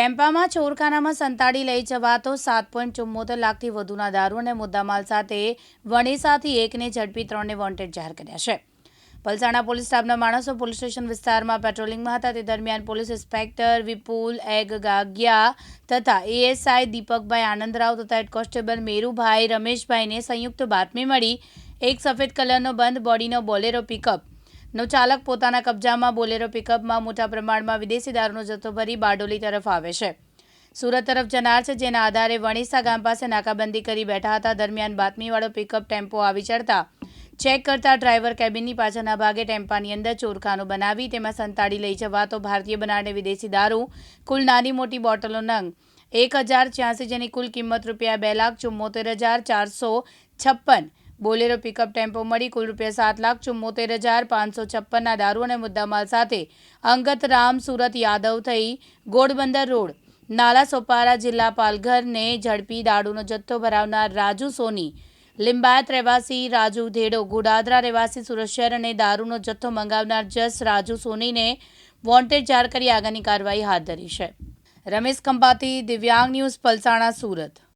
ટેમ્પામાં ચોરખાનામાં સંતાડી લઈ જવાતો સાત પોઈન્ટ ચુમ્મોતેર લાખથી વધુના દારૂ અને મુદ્દામાલ સાથે વણેસાથી એકને ઝડપી ત્રણને વોન્ટેડ જાહેર કર્યા છે. પલસાણા પોલીસ સ્ટાફના માણસો પોલીસ સ્ટેશન વિસ્તારમાં પેટ્રોલિંગમાં હતા. તે દરમિયાન પોલીસ ઇન્સ્પેક્ટર વિપુલ એગ ગાગિયા તથા એએસઆઈ દીપકભાઈ આનંદરાવ તથા હેડ કોન્સ્ટેબલ મેરુભાઈ રમેશભાઈને સંયુક્ત બાતમી મળી. એક સફેદ કલરનો બંધ બોડીનો બોલેરો પિકઅપ નો ચાલક પોતાના કબજામાં બોલેરો પિકઅપમાં મોટા પ્રમાણમાં વિદેશી દારૂનો જથ્થો ભરી બારડોલી તરફ આવે છે. સુરત તરફ જનાર છે જેના આધારે વણીસા ગામ પાસે નાકાબંધી કરી બેઠા હતા. દરમિયાન બાતમીવાળો પિકઅપ ટેમ્પો આવી ચડતા ચેક કરતા ડ્રાઈવર કેબિનની પાછળના ભાગે ટેમ્પાની અંદર ચોરખાનું બનાવી તેમાં સંતાડી લઈ જવાતો ભારતીય બનાવને વિદેશી દારૂ, કુલ નાની મોટી બોટલો નંગ, એક હજાર છ્યાસી જેની કુલ કિંમત રૂપિયા બે લાખ ચુમ્મોતેર હજાર ચારસો છપ્પન બોલેરો પિકઅપ ટેમ્પો મળી કુલ રૂપિયા સાત લાખ ચુમ્મોતેર હજાર પાંચસો છપ્પનના દારૂ અને મુદ્દામાલ સાથે અંગત રામ સુરત યાદવ થઈ ગોળબંદર રોડ. નાલા સોપારા જિલ્લા પાલઘરને ઝડપી દારૂનો જથ્થો ભરાવનાર રાજુ સોની, લિંબાયત રહેવાસી રાજુ ધેડો, ગોડાદરા રહેવાસી સુરત અને દારૂનો જથ્થો મંગાવનાર જસ રાજુ સોનીને વોન્ટેડ જાહેર કરી આગળની કાર્યવાહી હાથ ધરી છે. રમેશ ખંભાતી, દિવ્યાંગ ન્યૂઝ, પલસાણા, સુરત.